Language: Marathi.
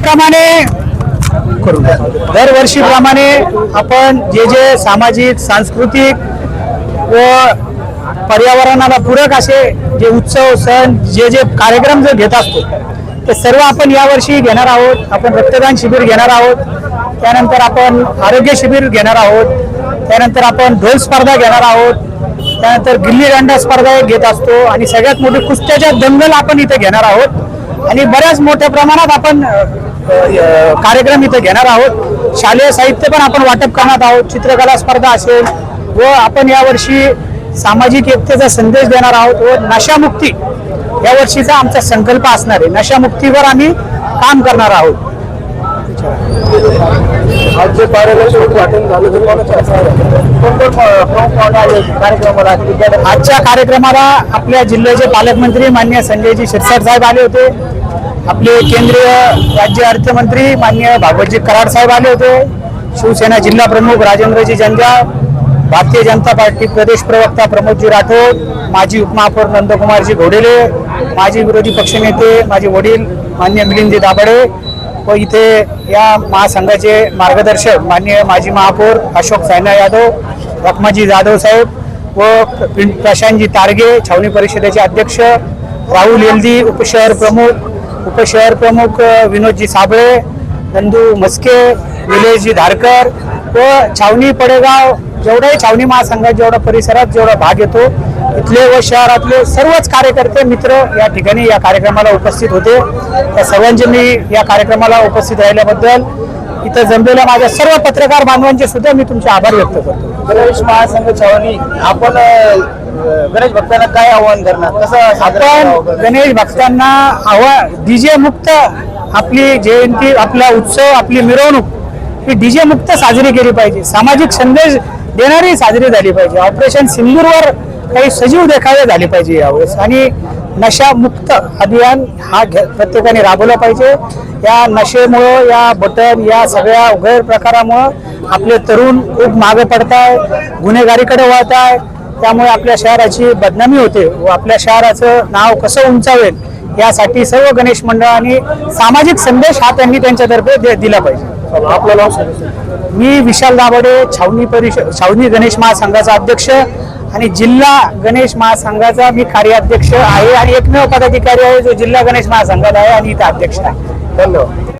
दरवर्षीप्रमाणे दरवर्षीप्रमाणे आपण जे जे सामाजिक सांस्कृतिक व पर्यावरणाला पूरक असे जे उत्सव सण जे जे कार्यक्रम जर घेत असतो ते सर्व आपण यावर्षी घेणार आहोत. आपण रक्तदान शिबिर घेणार आहोत. त्यानंतर आपण आरोग्य शिबिर घेणार आहोत. त्यानंतर आपण ढोल स्पर्धा घेणार आहोत. त्यानंतर गिल्ली दंडा स्पर्धा घेत असतो. आणि सगळ्यात मोठी कुस्त्याच्या दंगल आपण इथे घेणार आहोत. आणि बऱ्याच मोठ्या प्रमाणात आपण कार्यक्रम इथे घेणार आहोत. शालेय साहित्य पण आपण वाटप करणार आहोत. चित्रकला स्पर्धा असेल व आपण यावर्षी सामाजिक एकतेचा संदेश देणार आहोत व नशामुक्ती यावर्षीचा आमचा संकल्प असणार आहे. नशामुक्तीवर आम्ही काम करणार आहोत. आज जे कार्यक्रम झालं ते कोणाच्या कार्यक्रमाला? आजच्या कार्यक्रमाला आपल्या जिल्ह्याचे पालकमंत्री मान्य संजयजी शिरसाट साहेब आले होते. आपले केंद्रीय राज्य अर्थमंत्री मान्य भागवतजी कराड साहेब आले होते. शिवसेना जिल्हा प्रमुख राजेंद्रजी जंजाळ भारतीय जनता पार्टी प्रदेश प्रवक्ता प्रमोदजी राठोड माजी उपमहापौर नंदकुमारजी घोडेले माजी विरोधी पक्षनेते माझे वडील मान्य मिलिंदजी दाभाडे व इथे या महासंघाचे मार्गदर्शक माननीय माजी महापौर अशोक सायना यादव रखमाजी जाधव साहेब व प्रशांतजी तारगे छावणी परिषदेचे अध्यक्ष राहुल येल्दी उपशहर प्रमुख उपशहर प्रमुख विनोदजी साबळे नंदू मस्के निलेशजी धारकर व छावणी पडेगाव जेवढाही छावणी महासंघात जेवढा परिसरात जेवढा भाग येतो इथले व शहरातले सर्वच कार्यकर्ते मित्र या ठिकाणी या कार्यक्रमाला उपस्थित होते. त्या सर्वांचे मी या कार्यक्रमाला उपस्थित राहिल्याबद्दल इथं जमलेल्या माझ्या सर्व पत्रकार बांधवांचे सुद्धा मी तुमचे आभार व्यक्त करतो. गणेश महासंघ छावणी आपण गणेश भक्तांना काय आव्हान करणार? कसं आपण? गणेश? भक्तांना आवा डीजे मुक्त आपली जयंती आपला उत्सव आपली मिरवणूक ही डीजे मुक्त साजरी केली पाहिजे. सामाजिक संदेश देणारी साजरी झाली पाहिजे. ऑपरेशन सिंदूरवर काही सजीव देखावे झाले पाहिजे यावेळेस. आणि नशा मुक्त अभियान हा प्रत्येकाने राबवला पाहिजे. या नशेमुळं या बटन या सगळ्या गैरप्रकारामुळं आपले तरुण खूप मागे पडताय गुन्हेगारीकडे वळत आहे त्यामुळे आपल्या शहराची बदनामी होते व आपल्या शहराचं नाव कसं उंचावेल यासाठी सर्व गणेश मंडळांनी सामाजिक संदेश हा त्यांनी त्यांच्यातर्फे दे- दिला पाहिजे. आपलं नाव सांगा मी विशाल दाभाडे छावणी परिषद छावणी गणेश महासंघाचा अध्यक्ष आणि जिल्हा गणेश महासंघाचा मी कार्याध्यक्ष आहे आणि एकमेव पदाधिकारी आहे जो जिल्हा गणेश महासंघात आहे आणि इथं अध्यक्ष आहे. धन्यवाद.